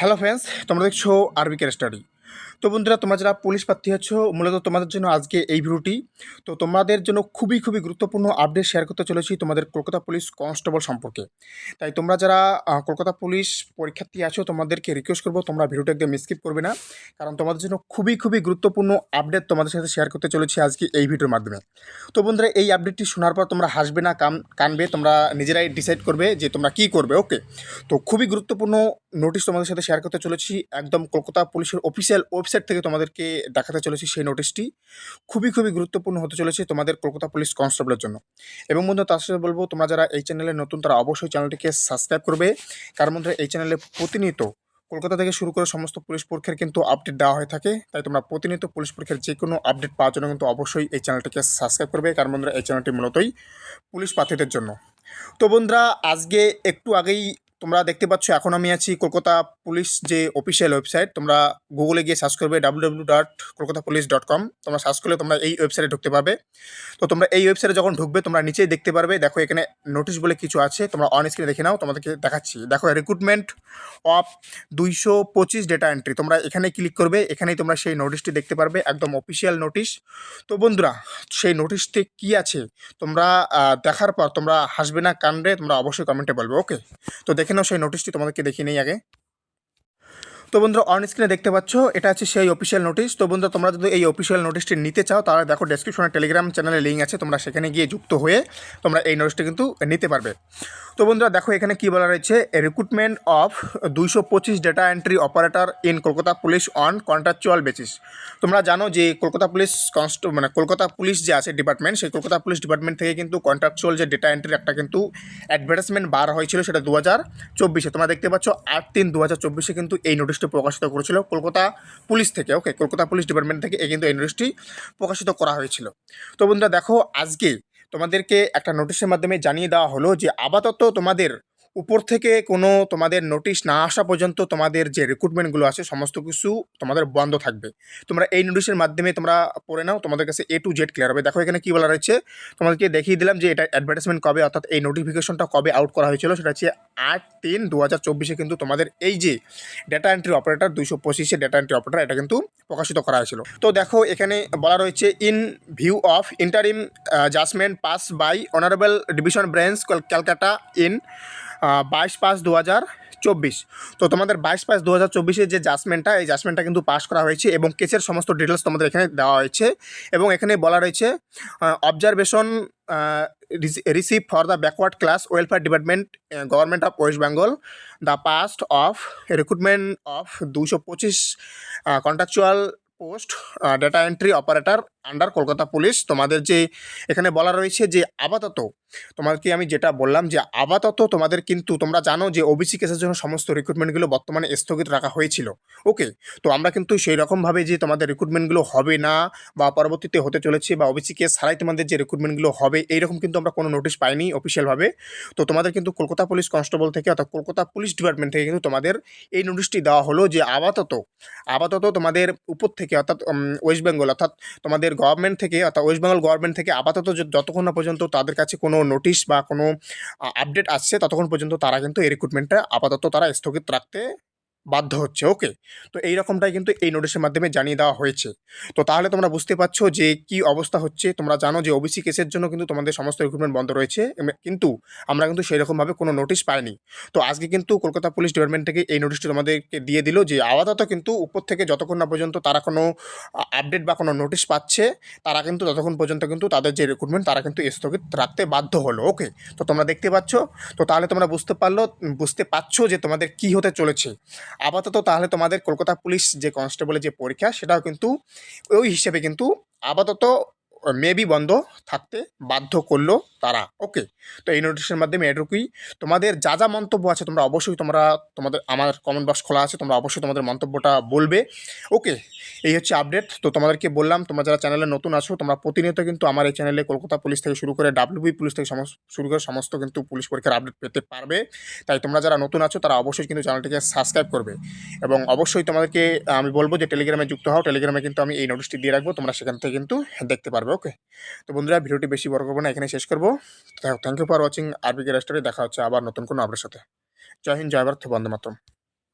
Hello friends, তোমরা দেখছ আরবিকের study. তো বন্ধুরা, তোমরা যারা পুলিশ প্রার্থী আছো মূলত তোমাদের জন্য আজকে এই ভিডিওটি। তো তোমাদের জন্য খুবই খুবই গুরুত্বপূর্ণ আপডেট শেয়ার করতে চলেছি তোমাদের কলকাতা পুলিশ কনস্টেবল সম্পর্কে। তাই তোমরা যারা কলকাতা পুলিশ পরীক্ষার্থী আছো, তোমাদেরকে রিকোয়েস্ট করব, তোমরা ভিডিওটা একদম স্কিপ করবে না। কারণ তোমাদের জন্য খুবই খুবই গুরুত্বপূর্ণ আপডেট তোমাদের সাথে শেয়ার করতে চলেছি আজকে এই ভিডিওর মাধ্যমে। তো বন্ধুরা, এই আপডেটটি শোনার পর তোমরা হাসবে না কান কানবে, তোমরা নিজেরাই ডিসাইড করবে যে তোমরা কী করবে ওকে তো খুবই গুরুত্বপূর্ণ নোটিশ তোমাদের সাথে শেয়ার করতে চলেছি। একদম কলকাতা পুলিশের অফিসিয়াল ওয়েবসাইট থেকে তোমাদেরকে দেখাতে চলেছি সেই নোটিশটি খুবই খুবই গুরুত্বপূর্ণ হতে চলেছে তোমাদের কলকাতা পুলিশ কনস্টেবলের জন্য। এবং বন্ধু, তার সাথে বলব, তোমরা যারা এই চ্যানেলে নতুন, তারা অবশ্যই চ্যানেলটিকে সাবস্ক্রাইব করবে। কারণ বন্ধুরা, এই চ্যানেলে প্রতিনিয়ত কলকাতা থেকে শুরু করে সমস্ত পুলিশ পরীক্ষার কিন্তু আপডেট দেওয়া হয়ে থাকে। তাই তোমরা প্রতিনিয়ত পুলিশ পরীক্ষার যে কোনো আপডেট পাওয়ার জন্য কিন্তু অবশ্যই এই চ্যানেলটিকে সাবস্ক্রাইব করবে। কারণ বন্ধুরা, এই চ্যানেলটি মূলতই পুলিশ প্রার্থীদের জন্য। তো বন্ধুরা, আজকে একটু আগেই তোমরা দেখতে পাচ্ছ এখন আমি আছি কলকাতা পুলিশ যে অফিসিয়াল ওয়েবসাইট তোমরা গুগলে গিয়ে সার্চ করবে W W dot Kolkata police dot com তোমরা সার্চ করলে তোমরা এই ওয়েবসাইটে ঢুকতে পারবে। তো তোমরা এই ওয়েবসাইটে যখন ঢুকবে, তোমরা নিচেই দেখতে পারবে, দেখো এখানে নোটিশ বলে কিছু আছে, তোমরা অন স্ক্রিনে দেখে নাও, তোমাদেরকে দেখাচ্ছি। দেখো রিক্রুটমেন্ট অফ দুইশো পঁচিশ ডেটা এন্ট্রি তোমরা এখানে ক্লিক করবে, এখানেই তোমরা সেই নোটিশটি দেখতে পারবে, একদম অফিসিয়াল নোটিশ তো বন্ধুরা, সেই নোটিশটি কী আছে, তোমরা দেখার পর তোমরা হাসবে না কানবে তোমরা অবশ্যই কমেন্টে বলবে ওকে তো দেখে নাও সেই নোটিশটি তোমাদেরকে দেখিয়ে নেই আগে। তো বন্ধুরা অন স্ক্রিনে দেখতে পাচ্ছ, এটা হচ্ছে সেই অফিসিয়াল নোটিশ তো বন্ধুরা, তোমরা যদি এই অফিসিয়াল নোটিশটি নিতে চাও, তাহলে দেখো ডেসক্রিপশনে টেলিগ্রাম চ্যানেলে লিঙ্ক আছে, তোমরা সেখানে গিয়ে যুক্ত হয়ে তোমরা এই নোটিশটি কিন্তু নিতে পারবে। তো বন্ধুরা, দেখো এখানে কি বলা রয়েছে রিক্রুটমেন্ট অফ দুইশো পঁচিশ data entry operator in Kolkata police on contractual basis তোমরা জানো যে কলকাতা পুলিশ কনস্ট মানে কলকাতা পুলিশ যে আছে ডিপার্টমেন্ট সেই কলকাতা পুলিশ ডিপার্টমেন্ট থেকে কিন্তু কন্ট্রাকচুয়াল যে ডেটা এন্ট্রির একটা কিন্তু অ্যাডভার্টাইজমেন্ট বার হয়েছিল, সেটা দু হাজার চব্বিশে। তোমরা দেখতে পাচ্ছ, আট তিন দু হাজার চব্বিশে কিন্তু এই নোটিশটি প্রকাশিত করেছিল কলকাতা পুলিশ থেকে ওকে কলকাতা পুলিশ ডিপার্টমেন্ট থেকে এই কিন্তু এই নোটিশটি প্রকাশিত করা হয়েছিল। তো বন্ধুরা দেখো, আজকে তোমাদেরকে একটা নোটিশের মাধ্যমে জানিয়ে দেওয়া হলো যে আপাতত তোমাদের উপর থেকে কোনো তোমাদের নোটিশ না আসা পর্যন্ত তোমাদের যে রিক্রুটমেন্টগুলো আছে, সমস্ত কিছু তোমাদের বন্ধ থাকবে। তোমরা এই নোটিশের মাধ্যমে তোমরা পড়ে নাও, তোমাদের কাছে এ টু জেড ক্লিয়ার হবে। দেখো এখানে কী বলা রয়েছে, তোমাদেরকে দেখিয়ে দিলাম যে এটা অ্যাডভার্টাইজমেন্ট কবে, অর্থাৎ এই নোটিফিকেশনটা কবে আউট করা হয়েছিল, সেটা হচ্ছে আট তিন দু হাজার চব্বিশে কিন্তু তোমাদের এই যে ডেটা এন্ট্রি অপারেটর দুইশো পঁচিশে ডেটা এন্ট্রি অপারেটর এটা কিন্তু প্রকাশিত করা হয়েছিল। তো দেখো এখানে বলা রয়েছে in view of interim judgment pass by honourable division branch Calcutta in বাইশ পাঁচ দু হাজার চব্বিশ। তো তোমাদের বাইশ পাঁচ দু হাজার চব্বিশের যে জাজমেন্টটা, এই জাজমেন্টটা কিন্তু পাস করা হয়েছে এবং কেসের সমস্ত ডিটেলস তোমাদের এখানে দেওয়া হয়েছে এবং এখানে বলা রয়েছে observation receive for the backward class welfare department government of West Bengal the past of recruitment of দুশো পঁচিশ contractual post data entry operator under Kolkata police তোমাদের যে এখানে বলা রয়েছে যে আপাতত তোমাদেরকে আমি যেটা বললাম যে আপাতত তোমাদের কিন্তু, তোমরা জানো যে ওবিসি কেসের জন্য সমস্ত রিক্রুটমেন্টগুলো বর্তমানে স্থগিত রাখা হয়েছিল। ওকে তো আমরা কিন্তু সেই রকমভাবে যে তোমাদের রিক্রুটমেন্টগুলো হবে না বা পরবর্তীতে হতে চলেছে বা ওবিসি কেস ছাড়াই তোমাদের যে রিক্রুটমেন্টগুলো হবে, এইরকম কিন্তু আমরা কোনো নোটিশ পাইনি অফিসিয়ালভাবে তো তোমাদের কিন্তু কলকাতা পুলিশ কনস্টেবল থেকে অর্থাৎ কলকাতা পুলিশ ডিপার্টমেন্ট থেকে কিন্তু তোমাদের এই নোটিশটি দেওয়া হলো যে আপাতত আপাতত তোমাদের উপর থেকে অর্থাৎ ওয়েস্ট বেঙ্গল অর্থাৎ তোমাদের গভর্নমেন্ট থেকে অর্থাৎ ওয়েস্ট বেঙ্গল গভর্নমেন্ট থেকে আপাতত যতক্ষণ না পর্যন্ত তাদের কাছে কোনো নোটিশ বা কোনো আপডেট আসছে, ততক্ষণ পর্যন্ত তারা কিন্তু এই রিক্রুটমেন্টটা আপাতত তারা স্থগিত রাখতে বাধ্য হচ্ছে ওকে তো এই রকমটাই কিন্তু এই নোটিশের মাধ্যমে জানিয়ে দেওয়া হয়েছে। তো তাহলে তোমরা বুঝতে পারছ যে কি অবস্থা হচ্ছে। তোমরা জানো যে ওবিসি কেসের জন্য কিন্তু তোমাদের সমস্ত রিক্রুটমেন্ট বন্ধ রয়েছে। কিন্তু আমরা কিন্তু সেই রকমভাবে কোনো নোটিশ পাইনি। তো আজকে কিন্তু কলকাতা পুলিশ ডিপার্টমেন্ট থেকে এই নোটিশটি তোমাদেরকে দিয়ে দিল যে আপাতত কিন্তু উপর থেকে যতক্ষণ না পর্যন্ত তারা কোনো আপডেট বা কোনো নোটিশ পাচ্ছে, তারা কিন্তু ততক্ষণ পর্যন্ত কিন্তু তাদের যে রিক্রুটমেন্ট তারা কিন্তু স্থগিত রাখতে বাধ্য হলো ওকে তো তোমরা দেখতে পাচ্ছ। তো তাহলে তোমরা বুঝতে পারল বুঝতে পারছ যে তোমাদের কি হতে চলেছে। আপাতত তাহলে তোমাদের কলকাতা পুলিশ যে কনস্টেবলের যে পরীক্ষা, সেটাও কিন্তু ওই হিসেবে কিন্তু আপাতত মেবি বন্ধ থাকতে বাধ্য করল তারা। ওকে তো এই নোটিশের মাধ্যমে এটুকুই। তোমাদের যা যা মন্তব্য আছে তোমরা অবশ্যই তোমরা তোমাদের, আমার কমেন্ট বক্স খোলা আছে, তোমরা অবশ্যই তোমাদের মন্তব্যটা বলবে। ওকে এই হচ্ছে আপডেট তো তোমাদেরকে বললাম, তোমরা যারা চ্যানেলে নতুন আছো, তোমরা প্রতিনিয়ত কিন্তু আমার এই চ্যানেলে কলকাতা পুলিশ থেকে শুরু করে ডাব্লিউবি পুলিশ থেকে শুরু করে সমস্ত কিন্তু পুলিশ পরীক্ষার আপডেট পেতে পারবে। তাই তোমরা যারা নতুন আছো, তারা অবশ্যই কিন্তু চ্যানেলটিকে সাবস্ক্রাইব করবে। এবং অবশ্যই তোমাদেরকে আমি বলব যে টেলিগ্রামে যুক্ত হও। টেলিগ্রামে কিন্তু আমি এই নোটিশটি দিয়ে রাখব। তোমরা সেখান থেকে কিন্তু দেখতে পারবে। ওকে। তো বন্ধুরা, ভিডিওটি বেশি বড় করব না, এখানে শেষ করব। থ্যাংক ইউ ফর ওয়াচিং আরবিকে রেস্টোরে দেখা হচ্ছে আবার নতুন কোনো আপনার সাথে। জয় হিন্দ, জয় ভারত, বন্দে মাতরম।